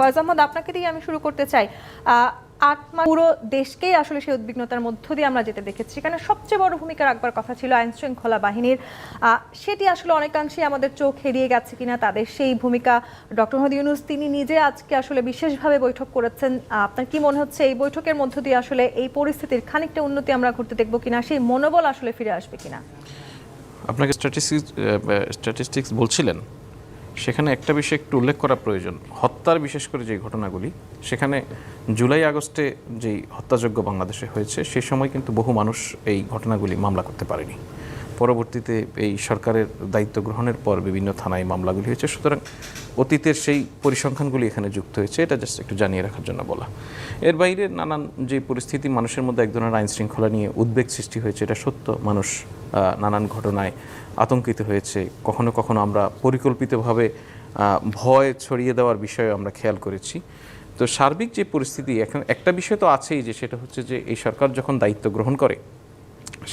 ফয়জ আহমদ, আপনাকে দিয়ে আমি শুরু করতে চাই। মাস পুরো দেশকেই আসলে সেই উদ্বিগ্নতার মধ্য দিয়ে আমরা যেতে দেখেছি। সেখানে সবচেয়ে বড় ভূমিকা রাখবার কথা ছিল আইন শৃঙ্খলা বাহিনীর সেটি আসলে অনেকাংশেই আমাদের চোখ এড়িয়ে গেছে কিনা তাদের সেই ভূমিকা। ডক্টর মোহাম্মদ ইউনুস, তিনি নিজে আজকে আসলে বিশেষভাবে বৈঠক করেছেন। আপনার কি মনে হচ্ছে এই বৈঠকের মধ্য দিয়ে আসলে এই পরিস্থিতির খানিকটা উন্নতি আমরা ঘটতে দেখব কিনা, সেই মনোবল আসলে ফিরে আসবে কিনা? আপনাকে স্ট্যাটিস্টিক্স স্ট্যাটিস্টিক্স বলছিলেন? সেখানে একটা বিষয় একটু উল্লেখ করা প্রয়োজন। হত্যার বিশেষ করে যে ঘটনাগুলি, সেখানে জুলাই আগস্টে যেই হত্যাযোগ্য বাংলাদেশে হয়েছে সেই সময় কিন্তু বহু মানুষ এই ঘটনাগুলি মামলা করতে পারেনি। পরবর্তীতে এই সরকারের দায়িত্ব গ্রহণের পর বিভিন্ন থানায় মামলাগুলি হয়েছে। সুতরাং অতীতের সেই পরিসংখ্যানগুলি এখানে যুক্ত হয়েছে, এটা জাস্ট একটু জানিয়ে রাখার জন্য বলা। এর বাইরে নানান যে পরিস্থিতি, মানুষের মধ্যে এক ধরনের আইন শৃঙ্খলা নিয়ে উদ্বেগ সৃষ্টি হয়েছে, এটা সত্য। মানুষ নানান ঘটনায় আতঙ্কিত হয়েছে। কখনো কখনো আমরা পরিকল্পিতভাবে ভয় ছড়িয়ে দেওয়ার বিষয়ে আমরা খেয়াল করেছি। তো সার্বিক যে পরিস্থিতি, এখন একটা বিষয় তো আছেই যে সেটা হচ্ছে যে এই সরকার যখন দায়িত্ব গ্রহণ করে,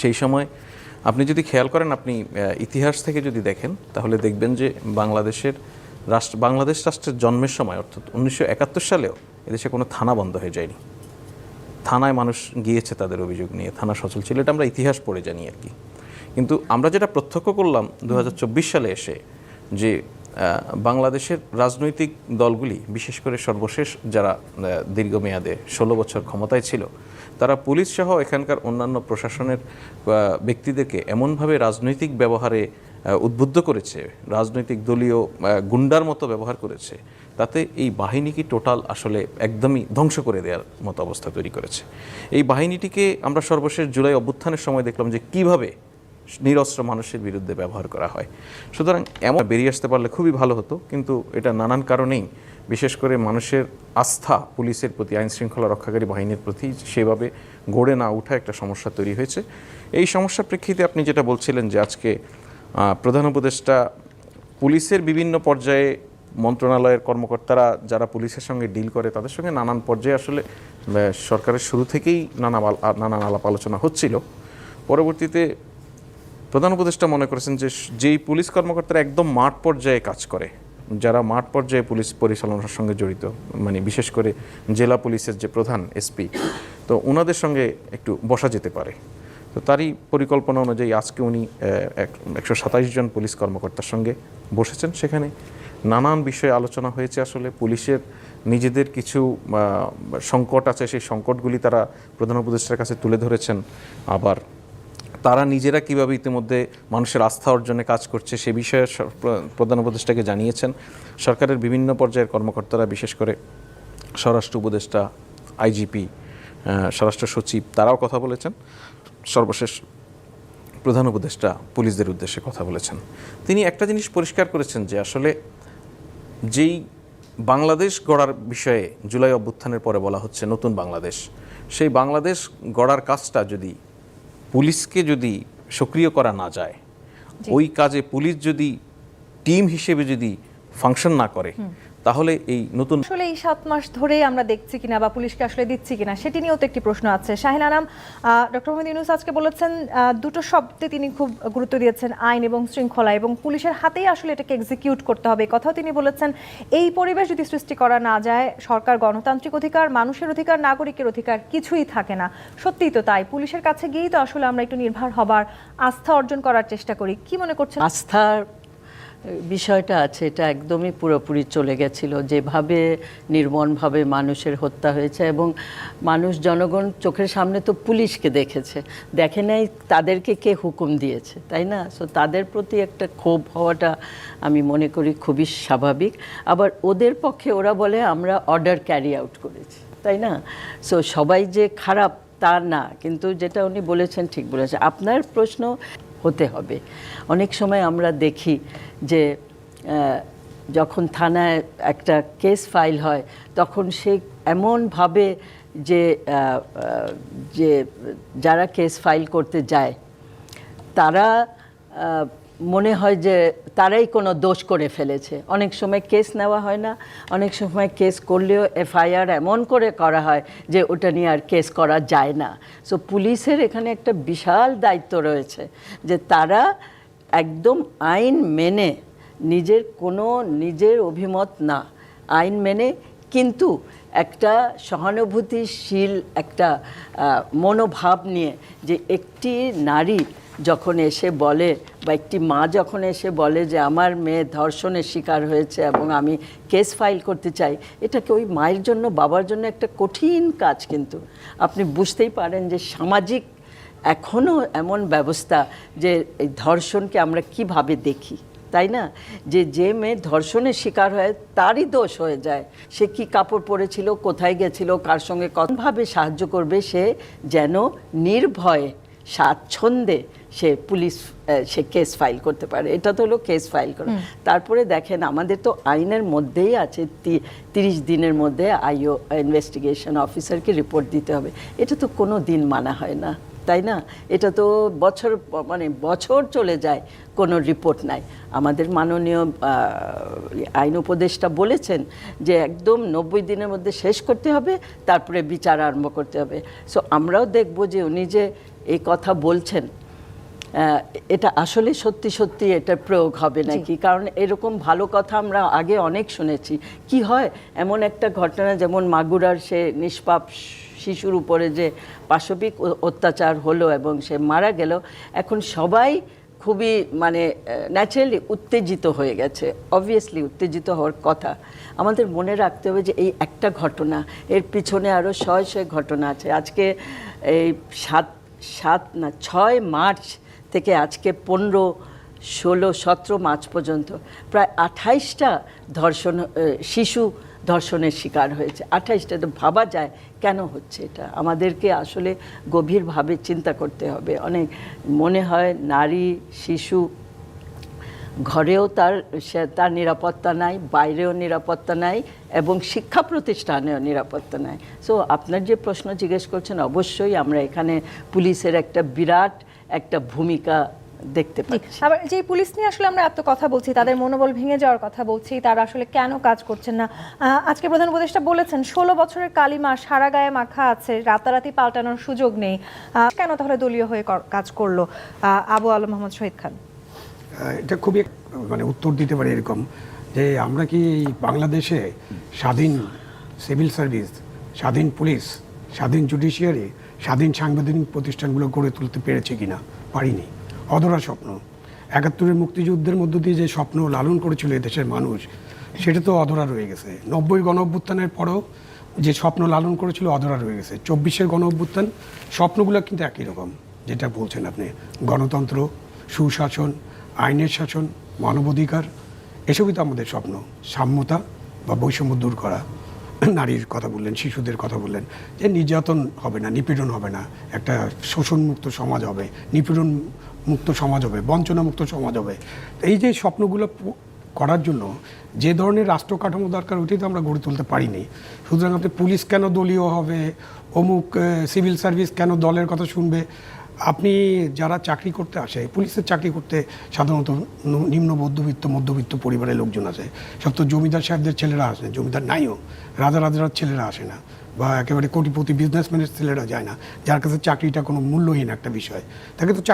সেই সময় আপনি যদি খেয়াল করেন, আপনি ইতিহাস থেকে যদি দেখেন, তাহলে দেখবেন যে বাংলাদেশের রাষ্ট্র, বাংলাদেশ রাষ্ট্রের জন্মের সময়, অর্থাৎ উনিশশো একাত্তর সালেও এদেশে কোনো থানা বন্ধ হয়ে যায়নি। থানায় মানুষ গিয়েছে তাদের অভিযোগ নিয়ে, থানা সচল ছিল, এটা আমরা ইতিহাস পড়ে জানি আর কি। কিন্তু আমরা যেটা প্রত্যক্ষ করলাম দু হাজার চব্বিশ সালে এসে যে বাংলাদেশের রাজনৈতিক দলগুলি, বিশেষ করে সর্বশেষ যারা দীর্ঘমেয়াদে ষোলো বছর ক্ষমতায় ছিল, তারা পুলিশ সহ এখানকার অন্যান্য প্রশাসনের ব্যক্তিদেরকে এমনভাবে রাজনৈতিক ব্যবহারে উদ্বুদ্ধ করেছে, রাজনৈতিক দলীয় গুন্ডার মতো ব্যবহার করেছে, তাতে এই বাহিনীকে টোটাল আসলে একদমই ধ্বংস করে দেওয়ার মতো অবস্থা তৈরি করেছে। এই বাহিনীটিকে আমরা সর্বশেষ জুলাই অভ্যুত্থানের সময় দেখলাম যে কীভাবে নিরস্ত্র মানুষের বিরুদ্ধে ব্যবহার করা হয়। সুতরাং এমন বেরিয়ে আসতে পারলে খুবই ভালো হতো, কিন্তু এটা নানান কারণেই, বিশেষ করে মানুষের আস্থা পুলিশের প্রতি আইন শৃঙ্খলা রক্ষাকারী বাহিনীর প্রতি সেভাবে গড়ে না ওঠা একটা সমস্যা তৈরি হয়েছে। এই সমস্যার প্রেক্ষিতে আপনি যেটা বলছিলেন যে আজকে প্রধান উপদেষ্টা পুলিশের বিভিন্ন পর্যায়ে মন্ত্রণালয়ের কর্মকর্তারা যারা পুলিশের সঙ্গে ডিল করে, তাদের সঙ্গে নানান পর্যায়ে আসলে সরকারের শুরু থেকেই নানা নানান আলাপ আলোচনা হচ্ছিল। পরবর্তীতে প্রধান উপদেষ্টা মনে করেছেন যে যেই পুলিশ কর্মকর্তারা একদম মাঠ পর্যায়ে কাজ করে, যারা মাঠ পর্যায়ে পুলিশ পরিচালনার সঙ্গে জড়িত মানে বিশেষ করে জেলা পুলিশের যে প্রধান এসপি তো ওনাদের সঙ্গে একটু বসা যেতে পারে। তো তারই পরিকল্পনা অনুযায়ী আজকে উনি একশো সাতাইশ জন পুলিশ কর্মকর্তার সঙ্গে বসেছেন সেখানে। নানান বিষয়ে আলোচনা হয়েছে আসলে, পুলিশের নিজেদের কিছু সংকট আছে, সেই সংকটগুলি তারা প্রধান উপদেষ্টার কাছে তুলে ধরেছেন। আবার তারা নিজেরা কীভাবে ইতিমধ্যে মানুষের আস্থা অর্জনে কাজ করছে সে বিষয়ে প্রধান উপদেষ্টাকে জানিয়েছেন। সরকারের বিভিন্ন পর্যায়ের কর্মকর্তারা, বিশেষ করে স্বরাষ্ট্র উপদেষ্টা, আইজিপি স্বরাষ্ট্র সচিব, তারাও কথা বলেছেন। সর্বশেষ প্রধান উপদেষ্টা পুলিশদের উদ্দেশ্যে কথা বলেছেন। তিনি একটা জিনিস পরিষ্কার করেছেন যে আসলে যেই বাংলাদেশ গড়ার বিষয়ে জুলাই অভ্যুত্থানের পরে বলা হচ্ছে নতুন বাংলাদেশ, সেই বাংলাদেশ গড়ার কাজটা যদি পুলিশকে যদি সক্রিয় করা না যায় ওই কাজে পুলিশ যদি টিম হিসেবে যদি ফাংশন না করে তাহলে এই নতুন আসলে এই সাত মাস ধরে আমরা দেখছি কিনা বা পুলিশকে আসলে দিচ্ছি কিনা সেটি নিয়েও তো একটি প্রশ্ন আছে। শাহিন আনাম ডক্টর মোহাম্মদ ইউনুস আজকে বলেছেন আহ, দুটো শব্দে তিনি খুব গুরুত্ব দিয়েছেন আইন এবং শৃঙ্খলা এবং পুলিশের হাতেই আসলে এটাকে এক্সিকিউট করতে হবে। কথাও তিনি বলেছেন এই পরিবেশ যদি সৃষ্টি করা না যায় সরকার গণতান্ত্রিক অধিকার মানুষের অধিকার নাগরিকের অধিকার কিছুই থাকে না। সত্যিই তো তাই পুলিশের কাছে গিয়েই তো আসলে আমরা একটু নির্ভর হবার আস্থা অর্জন করার চেষ্টা করি। কি মনে করছেন? আস্থার বিষয়টা আছে, এটা একদমই পুরোপুরি চলে গেছিল। যেভাবে নির্মমভাবে মানুষের হত্যা হয়েছে এবং মানুষ, জনগণ চোখের সামনে তো পুলিশকে দেখেছে। দেখে নাই তাদেরকে কে হুকুম দিয়েছে, তাই না? সো তাদের প্রতি একটা ক্ষোভ হওয়াটা আমি মনে করি খুবই স্বাভাবিক। আবার ওদের পক্ষে ওরা বলে, আমরা অর্ডার ক্যারি আউট করেছি তাই না? সো সবাই যে খারাপ তা না, কিন্তু যেটা উনি বলেছেন ঠিক বলেছেন আপনার প্রশ্ন হতে হবে। অনেক সময় আমরা দেখি যে যখন থানায় একটা কেস ফাইল হয়, তখন সে এমনভাবে যে যে যারা কেস ফাইল করতে যায়, তারা মনে হয় যে তারাই কোনো দোষ করে ফেলেছে। অনেক সময় কেস নেওয়া হয় না, অনেক সময় কেস করলেও এফআইআর এমন করে করা হয় যে ওটা নিয়ে আর কেস করা যায় না। সো পুলিশের এখানে একটা বিশাল দায়িত্ব রয়েছে যে তারা একদম আইন মেনে নিজের কোনো নিজের অভিমত না, আইন মেনে কিন্তু একটা সহানুভূতিশীল একটা মনোভাব নিয়ে যে একটি নারী যখন এসে বলে বা একটি মা যখন এসে বলে যে আমার মেয়ে ধর্ষণের শিকার হয়েছে এবং আমি কেস ফাইল করতে চাই এটাকে ওই মায়ের জন্য, বাবার জন্য একটা কঠিন কাজ কিন্তু? আপনি বুঝতেই পারেন যে সামাজিক এখনও এমন ব্যবস্থা যে এই ধর্ষণকে আমরা কীভাবে দেখি, তাই না? যে যে মেয়ে ধর্ষণের শিকার হয় তারই দোষ হয়ে যায়। সে কি কাপড় পরেছিল, কোথায় গেছিল, কার সঙ্গে কতভাবে সাহায্য করবে, সে যেন নির্ভয়ে স্বাচ্ছন্দ্যে সে পুলিশ সে কেস ফাইল করতে পারে। এটা তো হলো কেস ফাইল করা। তারপরে দেখেন আমাদের তো আইনের মধ্যেই আছে তিরিশ দিনের মধ্যে আইও ইনভেস্টিগেশন অফিসারকে রিপোর্ট দিতে হবে। এটা তো কোনো দিন মানা হয় না তাই না? এটা তো বছর মানে বছর চলে যায় কোনো রিপোর্ট নাই। আমাদের মাননীয় আইন উপদেষ্টা বলেছেন যে একদম নব্বই দিনের মধ্যে শেষ করতে হবে তারপরে বিচার আরম্ভ করতে হবে। সো আমরাও দেখব যে উনি যে এই কথা বলছেন এটা আসলে সত্যি সত্যি এটা প্রয়োগ হবে নাকি? কারণ এরকম ভালো কথা আমরা আগে অনেক শুনেছি। কি হয় এমন একটা ঘটনা যেমন মাগুরার সে নিষ্পাপ শিশুর উপরে যে পাশবিক অত্যাচার হলো এবং সে মারা গেল এখন সবাই খুবই মানে ন্যাচারালি উত্তেজিত হয়ে গেছে। অবভিয়াসলি উত্তেজিত হওয়ার কথা। আমাদের মনে রাখতে হবে যে এই একটা ঘটনা এর পিছনে আরও শয় শয় ঘটনা আছে। আজকে এই সাত সাত না ছয় মার্চ থেকে আজকে পনেরো, ষোলো, সতেরো মার্চ পর্যন্ত প্রায় আঠাইশটা ধর্ষণ শিশু ধর্ষণের শিকার হয়েছে। আঠাইশটা তো ভাবা যায় কেন হচ্ছে এটা? আমাদেরকে আসলে গভীরভাবে চিন্তা করতে হবে। অনেক মনে হয় নারী, শিশু ঘরেও তার তার নিরাপত্তা নাই বাইরেও নিরাপত্তা নাই এবং শিক্ষা প্রতিষ্ঠানেও নিরাপত্তা নাই। সো আপনার যে প্রশ্ন জিজ্ঞেস করছেন অবশ্যই আমরা এখানে পুলিশের একটা বিরাট একটা ভূমিকা দেখতে পাচ্ছি। আবার যে পুলিশ নিয়ে আসলে আমরা এত কথা বলছি তাদের মনোবল ভেঙে যাওয়ার কথা বলছি তারা আসলে কেন কাজ করছেন না? আজকে প্রধান উপদেষ্টা বলেছেন ষোলো বছরের কালিমা সারা গায়ে মাখা আছে রাতারাতি পাল্টানোর সুযোগ নেই। কেন তাহলে দলীয় হয়ে কাজ করল? আবু আলম মোহাম্মদ শহীদ খান। এটা খুবই মানে উত্তর দিতে পারি এরকম যে আমরা কি বাংলাদেশে স্বাধীন সিভিল সার্ভিস, স্বাধীন পুলিশ, স্বাধীন জুডিশিয়ারি, স্বাধীন সাংবিধানিক প্রতিষ্ঠানগুলো গড়ে তুলতে পেরেছি কিনা? পারিনি। অধরা স্বপ্ন। একাত্তরের মুক্তিযুদ্ধের মধ্য দিয়ে যে স্বপ্ন লালন করেছিল এদেশের মানুষ, সেটা তো অধরা রয়ে গেছে। নব্বই গণ অভ্যুত্থানের পরও যে স্বপ্ন লালন করেছিল অধরা রয়ে গেছে। চব্বিশের গণ অভ্যুত্থান, স্বপ্নগুলো কিন্তু একই রকম, যেটা বলছেন আপনি। গণতন্ত্র, সুশাসন আইনের শাসন, মানবাধিকার, এসবই তো আমাদের স্বপ্ন। সাম্যতা বা বৈষম্য দূর করা। নারীর কথা বললেন, শিশুদের কথা বললেন, যে নির্যাতন হবে না, নিপীড়ন হবে না। একটা শোষণমুক্ত সমাজ হবে নিপীড়ন মুক্ত সমাজ হবে, বঞ্চনামুক্ত সমাজ হবে। এই যে স্বপ্নগুলো করার জন্য যে ধরনের রাষ্ট্র কাঠামো দরকার ওইটাই তো আমরা গড়ে তুলতে পারিনি। সুতরাং আপনি পুলিশ কেন দলীয় হবে? অমুক সিভিল সার্ভিস কেন দলের কথা শুনবে? আপনি যারা চাকরি করতে আসে, পুলিশের চাকরি করতে সাধারণত নিম্ন মধ্যবিত্ত মধ্যবিত্ত পরিবারের লোকজন আছে সব তো জমিদার সাহেবদের ছেলেরা আসে, জমিদার নাইও রাজা রাজার ছেলেরা আসে না, বা একেবারে কোটিপতি বিজনেসম্যানের ছেলেরা যায় না, যার কাছে চাকরিটা কোনো মূল্যহীন একটা বিষয়। তাকে তো